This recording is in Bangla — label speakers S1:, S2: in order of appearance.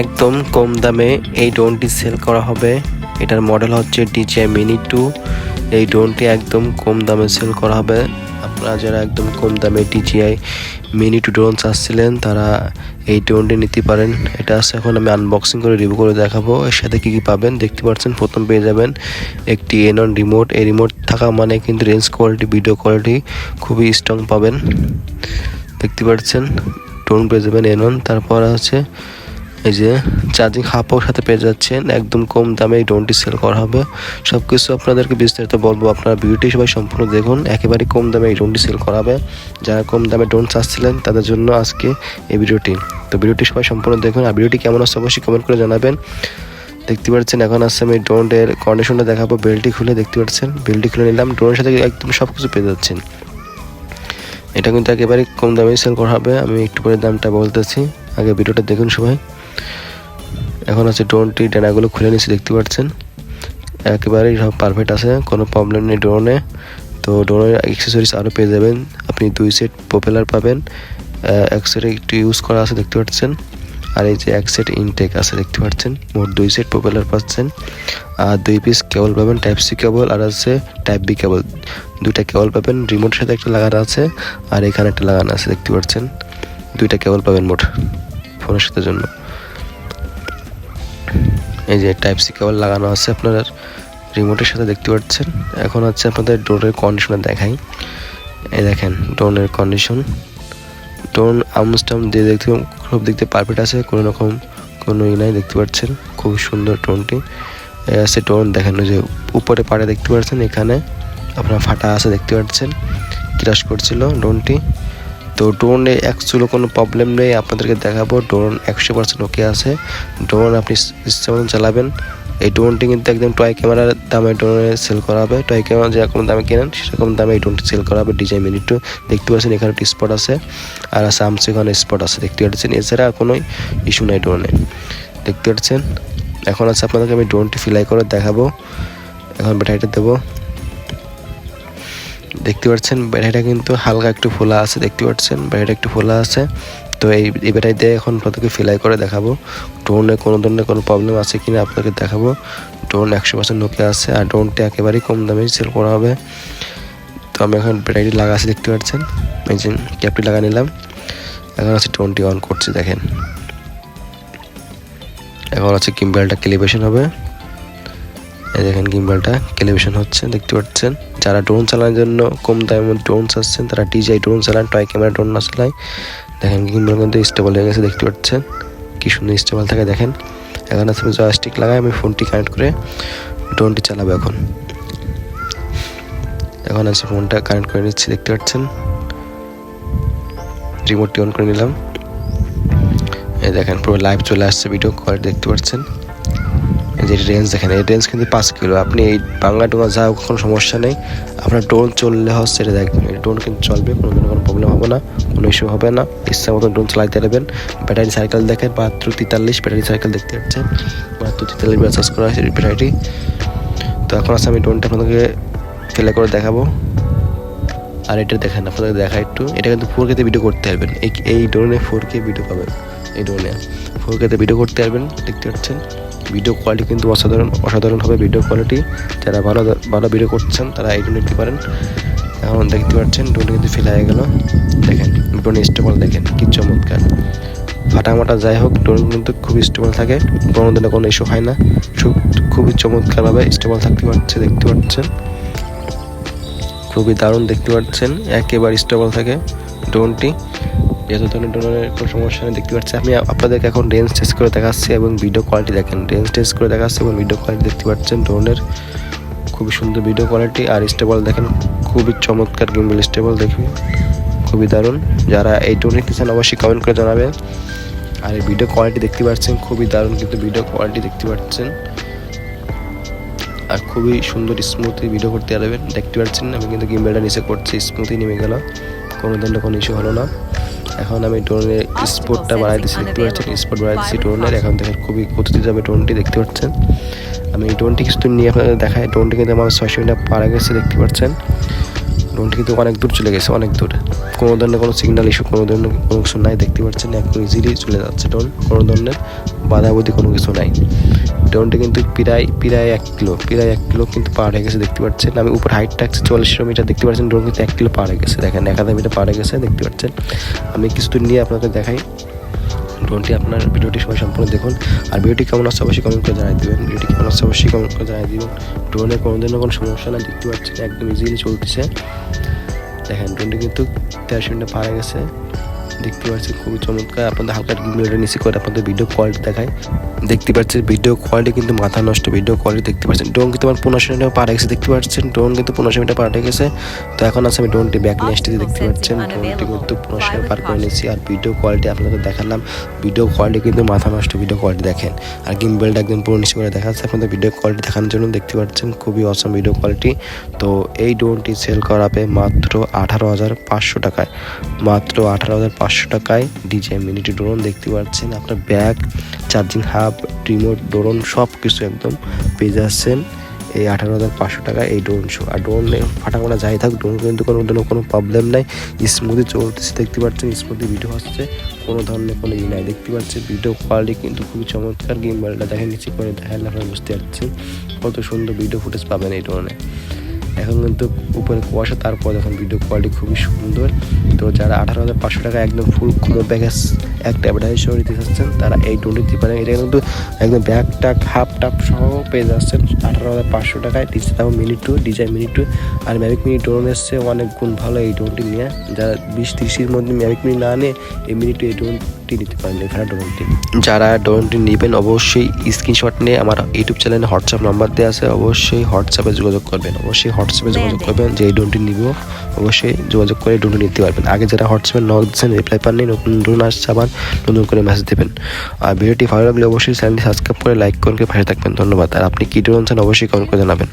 S1: একদম কম দামে এই ড্রোনটি সেল করা হবে। এটার মডেল হচ্ছে ডিজিআই মিনি টু এই ড্রোনটি একদম কম দামে সেল করা হবে। আপনারা যারা একদম কম দামে ডিজিআই মিনি টু ড্রোন চাচ্ছিলেন, তারা এই ড্রোনটি নিতে পারেন। এটা আছে, এখন আমি আনবক্সিং করে রিভিউ করে দেখাবো। এর সাথে কী কী পাবেন, দেখতে পাচ্ছেন, প্রথম পেয়ে যাবেন একটি এনন রিমোট এই রিমোট থাকা মানে কিন্তু রেঞ্জ কোয়ালিটি ভিডিও কোয়ালিটি খুবই স্ট্রং পাবেন। দেখতে পাচ্ছেন ড্রোন পেয়ে যাবেন এনন তারপর আছে এই যে চার্জিং হাফও সাথে পেয়ে যাচ্ছেন, একদম কম দামে এই ড্রোনটি সেল করা হবে। সব কিছু আপনাদেরকে বিস্তারিত বলব, আপনারা ভিডিওটি সবাই সম্পূর্ণ দেখুন, একেবারে কম দামে এই ড্রোনটি সেল করা হবে যারা কম দামে ড্রোন চাচ্ছিলেন, তাদের জন্য আজকে এই ভিডিওটি। তো ভিডিওটি সবাই সম্পূর্ণ দেখুন, আর ভিডিওটি কেমন আছে অবশ্যই কমেন্ট করে জানাবেন। দেখতে পাচ্ছেন, এখন আসছে আমি ড্রোনের কন্ডিশনটা দেখাবো বেল্টটি খুলে দেখতে পাচ্ছেন। বেল্টটি খুলে নিলাম ড্রোনের সাথে একদম সব কিছু পেয়ে যাচ্ছেন। এটা কিন্তু একেবারে কম দামে সেল করা হবে, আমি একটু করে দামটা বলতেছি, আগে ভিডিওটা দেখুন সবাই। এখন আছে ড্রোনটি ডানাগুলো খুলে নিচ্ছি দেখতে পাচ্ছেন। একেবারেই সব পারফেক্ট আছে, কোনো প্রবলেম নেই ড্রোনে তো ড্রোনের অ্যাক্সেসরিজ আরও পেয়ে যাবেন। আপনি দুই সেট পপুলার পাবেন। এক সেট একটু ইউজ করা আছে, দেখতে পাচ্ছেন। আর এই যে এক সেট ইনটেক আছে, দেখতে পাচ্ছেন। মোট দুই সেট পপুলার পাচ্ছেন। আর দুই পিস কেবল পাবেন টাইপ সি কেবল আর আছে টাইপ বি কেবল দুইটা কেবল পাবেন রিমোটের সাথে একটা লাগানো আছে, আর এখানে একটা লাগানো আছে, দেখতে পাচ্ছেন। দুইটা কেবল পাবেন মোট ফোনের সাথে জন্য। এই যে টাইপ সি কেবল লাগানো আছে আপনার রিমোটের সাথে দেখতে পাচ্ছেন। এখন হচ্ছে আপনাদের ড্রোনের কন্ডিশনে দেখাই। এই দেখেন ড্রোনের কন্ডিশন ড্রোন আমস্টাম দিয়ে দেখতে দিক দিয়ে পারফেক্ট আছে, কোনো রকম কোনো ই নাই, দেখতে পাচ্ছেন। খুব সুন্দর ড্রোনটি আছে ড্রোন দেখেন যে উপরে পাড়ে দেখতে পাচ্ছেন, এখানে আপনার ফাটা আছে, দেখতে পাচ্ছেন। ক্রাশ করছিল ড্রোনটি তো ড্রোনে অ্যাকচুয়ালি কোনো প্রবলেম নেই, আপনাদেরকে দেখাবো ড্রোন একশো পার্সেন্ট ওকে আছে। ড্রোন আপনি ইচ্ছা মতন চালাবেন। এই ড্রোনটি কিন্তু একদম টয় ক্যামেরার দামে ড্রোনে সেল করা হবে। টয় ক্যামেরা যেরকম দামে কেনেন, সেরকম দামে এই ড্রোনটি সেল করা হবে। ডিজাইন মিনিট দেখতে পাচ্ছেন, এখানে একটি স্পট আছে। আর আছে এখানে স্পট আছে, দেখতে পাচ্ছেন। এছাড়া কোনো ইস্যু নাই ড্রোনে দেখতে পাচ্ছেন? এখন আছে আপনাদেরকে আমি ড্রোনটি ফিলাই করে দেখাবো। এখন ব্যাটারিটা দেবো। দেখতে পাচ্ছেন ব্যাটারিটা কিন্তু হালকা একটু ফোলা আছে, দেখতে পাচ্ছেন ব্যাটারিটা একটু ফোলা আছে। তো এই এই দিয়ে এখন আপনাদেরকে ফিলাই করে দেখাবো। ড্রোনে কোনো ধরনের কোনো প্রবলেম আছে কি না আপনাকে দেখাবো। ড্রোন একশো পার্সেন্ট নোকে আছে আর ড্রোনটি একেবারেই কম দামে সেল করা হবে। তো আমি এখন ব্যাটারি লাগা আছে দেখতে পাচ্ছেন? এই যে ক্যাপটি লাগা নিলাম। এখন আছে ড্রোনটি অন করছে, দেখেন। এখন আছে কিম্বেলটা ক্যালিব্রেশন হবে। এই দেখেন গিম্বালটা ক্যালিব্রেশন হচ্ছে, দেখতে পাচ্ছেন। যারা ড্রোন চালানোর জন্য কম দামের মধ্যে ড্রোন চাচ্ছেন তারা ডিজাই ড্রোন চালান টয় ক্যামেরা ড্রোন না চালায় দেখেন গিম্বাল কিন্তু স্টেবল হয়ে গেছে, দেখতে পাচ্ছেন। কি সুন্দর স্টেবল থাকে, দেখেন। এখন আছে জয়স্টিক লাগাই, আমি ফোনটি কানেক্ট করে ড্রোনটি চালাবো এখন। এখন আছে ফোনটা কানেক্ট করে নিচ্ছি, দেখতে পাচ্ছেন। রিমোটটি অন করে নিলাম। এই দেখেন পুরো লাইভ চলে আসছে ভিডিও কোয়ালিটি দেখতে পাচ্ছেন। যে রেঞ্জ দেখেন, এই রেঞ্জ কিন্তু পাঁচ কিলো। আপনি এই বাংলা টোকা যা কোনো সমস্যা নেই। আপনার ড্রোন চললে হচ্ছে এটা দেখবেন। ড্রোন কিন্তু চলবে কোনো কোনো প্রবলেম হবে না, কোনো ইস্যু হবে না। ইচ্ছা মতো ড্রোন চালাইতে পারবেন। ব্যাটারি সাইকেল দেখেন মাত্র তেতাল্লিশ ব্যাটারি সাইকেল দেখতে পাচ্ছেন। মাত্র তেতাল্লিশ চার্জ করা হয়েছে ব্যাটারিটি তো এখন আছে আমি ড্রোনটা আপনাদেরকে ফেলে করে দেখাবো। আর এটা দেখেন আপনাদের দেখা একটু। এটা কিন্তু ফোর কেতে ভিডিও করতে পারবেন। এই এই ড্রোনে ফোর কে ভিডিও পাবেন। এই ড্রোনে ফোর কেতে ভিডিও করতে পারবেন, দেখতে পাচ্ছেন। ভিডিও কোয়ালিটি কিন্তু অসাধারণ অসাধারণ হবে ভিডিও কোয়ালিটি যারা ভালো ভালো ভিডিও করছেন, তারা এই নিতে পারেন। এখন দেখতে পাচ্ছেন ড্রোনটি কিন্তু ফেলে হয়ে গেল। দেখেন ড্রোন স্টেবল দেখেন, কি চমৎকার। ফাটামাটা যাই হোক ড্রোন কিন্তু খুব স্টেবল থাকে। কোনো দিনে কোনো ইস্যু হয় না। খুব, খুবই চমৎকারভাবে স্টেবল থাকতে পারছে, দেখতে পাচ্ছেন। খুবই দারুণ দেখতে পাচ্ছেন, একেবারে স্টেবল থাকে। ড্রোনটি, যেহেতু ধরনের ড্রোনের কোনো সমস্যা নেই, দেখতে পাচ্ছি। আমি আপনাদেরকে এখন রেঞ্জ টেস্ট করে দেখাচ্ছি এবং ভিডিও কোয়ালিটি দেখেন। রেঞ্জ টেস্ট করে দেখাচ্ছি এবং ভিডিও কোয়ালিটি দেখতে পাচ্ছেন ড্রোনের। খুবই সুন্দর ভিডিও কোয়ালিটি আর স্টেবল দেখেন, খুবই চমৎকার গিম্বল স্টেবল দেখুন, খুবই দারুণ। যারা এই ড্রোনে কিনছেন অবশ্যই কমেন্ট করে জানাবেন। আর এই ভিডিও কোয়ালিটি দেখতে পাচ্ছেন, খুবই দারুণ কিন্তু ভিডিও কোয়ালিটি দেখতে পাচ্ছেন। আর খুবই সুন্দর স্মুথলি ভিডিও করতে পারবেন দেখতে পাচ্ছেন আমি কিন্তু গিম্বেলটা নিচে করছি স্মুথই নেমে গেল। কোনো ধরনের কোনো ইস্যু হলো না। এখন আমি ড্রোনের স্পোর্টটা বাড়াই দিচ্ছি দেখতে পাচ্ছেন? স্পোর্ট বাড়াই দিচ্ছি ড্রোনের এখন থেকে খুবই গতিতে যাবে ড্রোনটি দেখতে পাচ্ছেন? আমি ড্রোনটি কিছু নিয়ে আপনাদের দেখাই। ড্রোনটি কিন্তু আমার ছয়শো মিটার পাড়া গেছে, দেখতে পাচ্ছেন? ড্রোনটি কিন্তু অনেক দূর চলে গেছে, অনেক দূর। কোনো ধরনের কোনো সিগন্যাল ইস্যু কোনো ধরনের কোনো কিছু নাই, দেখতে পাচ্ছেন একদম ইজিলি চলে যাচ্ছে ড্রোন কোনো ধরনের বাধাবধি কোনো কিছু নাই। ড্রোনটি কিন্তু প্রায় প্রায় এক কিলো প্রায় এক কিলো কিন্তু পার হয়ে গেছে, দেখতে পাচ্ছেন। আমি উপর হাইটটা আছে চল্লিশশো মিটার দেখতে পাচ্ছেন ড্রোন কিন্তু এক কিলো পার হয়ে গেছে, দেখেন, এক হাজার মিটার পার হয়ে গেছে, দেখতে পাচ্ছেন। আমি কিছু দূর নিয়ে আপনাকে দেখাই। ড্রোনটি আপনার ভিডিওটি সবাই সম্পূর্ণ দেখুন। আর ভিডিওটি কেমন আছে অবশ্যই কমেন্ট করে জানাই দেবেন। ভিডিওটি কেমন আছে অবশ্যই কমেন্ট করে জানাই দেবেন। ড্রোনে কোনো দিনও কোনো সমস্যা না দেখতে পাচ্ছি একদম ইজিলি চলতেছে দেখেন ড্রোনটি কিন্তু তেরোশো মিনিটে পারা গেছে। দেখতে পাচ্ছেন খুবই চমৎকার। আপনাদের হালকা গিম্বলটা নিচে করে আপনাদের ভিডিও কোয়ালিটি দেখায় দেখতে পাচ্ছেন ভিডিও কোয়ালিটি কিন্তু মাথা নষ্ট ভিডিও কোয়ালিটি দেখতে পাচ্ছেন। ড্রোন কিন্তু আমার পনেরোশো মিটার পার গেছে, দেখতে পাচ্ছেন? ড্রোন কিন্তু পনেরোশো মিটার পার গেছে। তো এখন আছে আমি ড্রোনটি ব্যাক নিয়ে আসতে দেখতে পাচ্ছেন? ড্রোনটি কিন্তু পনেরোশো মিটার পার করে নিয়েছি। আর ভিডিও কোয়ালিটি আপনাদের দেখালাম। ভিডিও কোয়ালিটি কিন্তু মাথা নষ্ট ভিডিও কোয়ালিটি দেখেন। আর গিম্বেলটা একদম পুরো নিচে করে দেখা যাচ্ছে আপনাদের ভিডিও কোয়ালিটি দেখানোর জন্য দেখতে পাচ্ছেন, খুবই অসম ভিডিও কোয়ালিটি তো এই ড্রোনটি সেল করাবে মাত্র আঠারো হাজার পাঁচশো টাকায়। মাত্র আঠারো হাজার পাঁচশো টাকায় ডিজে মিনিটি ড্রোন দেখতে পাচ্ছেন। আপনার bag charging hub remote drone সব কিছু একদম পেয়ে যাচ্ছেন। এই আঠারো হাজার পাঁচশো টাকা এই ড্রোন শো আর ড্রোন ফাটাফাটা যাই থাক ড্রোন কিন্তু কোনো ধরনের কোনো প্রবলেম নাই। স্মুথি চলতেছে, দেখতে পাচ্ছেন স্মুথি ভিডিও হচ্ছে কোনো ধরনের কোনো ই নাই, দেখতে পাচ্ছেন ভিডিও কোয়ালিটি কিন্তু খুবই চমৎকার। গেম বলটা দেখেন, নিচে করে দেখেন আপনারা বুঝতে পারছেন কত সুন্দর ভিডিও ফুটেজ পাবেন এই ড্রোনে এখন কিন্তু উপরে কুয়াশা, তারপর দেখুন ভিডিও কোয়ালিটি খুবই সুন্দর। তো যারা আঠারো হাজার পাঁচশো টাকা একদম ফুল কোনো প্যাকেজ একটা অ্যাডভার্টাইজ সহ নিতে চাচ্ছেন, তারা এই ড্রোন নিতে পারেন। এটা কিন্তু একদম ব্যাগ টাক হাফ টাপ সহ পেয়ে যাচ্ছেন। আঠারো হাজার পাঁচশো টাকায় ডিসে দাম minute two design minute two আর ম্যাভিক মিনি ড্রোন এসছে, অনেক গুণ ভালো এই ড্রোনটি নিয়ে। যারা বিশ তিরিশের মধ্যে ম্যাভিক মিনি না নিয়ে এই মিনিট টু এই ড্রোনটি নিতে পারেন এখানে ড্রোনটি। যারা ড্রোনটি নেবেন অবশ্যই স্ক্রিনশট নিয়ে আমার ইউটিউব চ্যানেলে হোয়াটসঅ্যাপ নাম্বার দেওয়া আছে অবশ্যই হোয়াটসঅ্যাপে যোগাযোগ করবেন। অবশ্যই হোয়াটসঅ্যাপে যোগাযোগ করবেন যে এই ড্রোনটি নিব অবশ্যই যোগাযোগ করে ড্রোনটি নিতে পারবেন। আগে যারা হোয়াটসঅ্যাপে নক দিচ্ছেন রিপ্লাই পাননি নতুন ড্রোন আসছে আবার নতুন করে মেসেজ দেবেন। আর ভিডিওটি ভালো লাগলে অবশ্যই চ্যানেলটি সাবস্ক্রাইব করে লাইক করে পাশে থাকবেন। ধন্যবাদ। আর আপনি কী ড্রোন চান অবশ্যই কমেন্ট করে জানাবেন।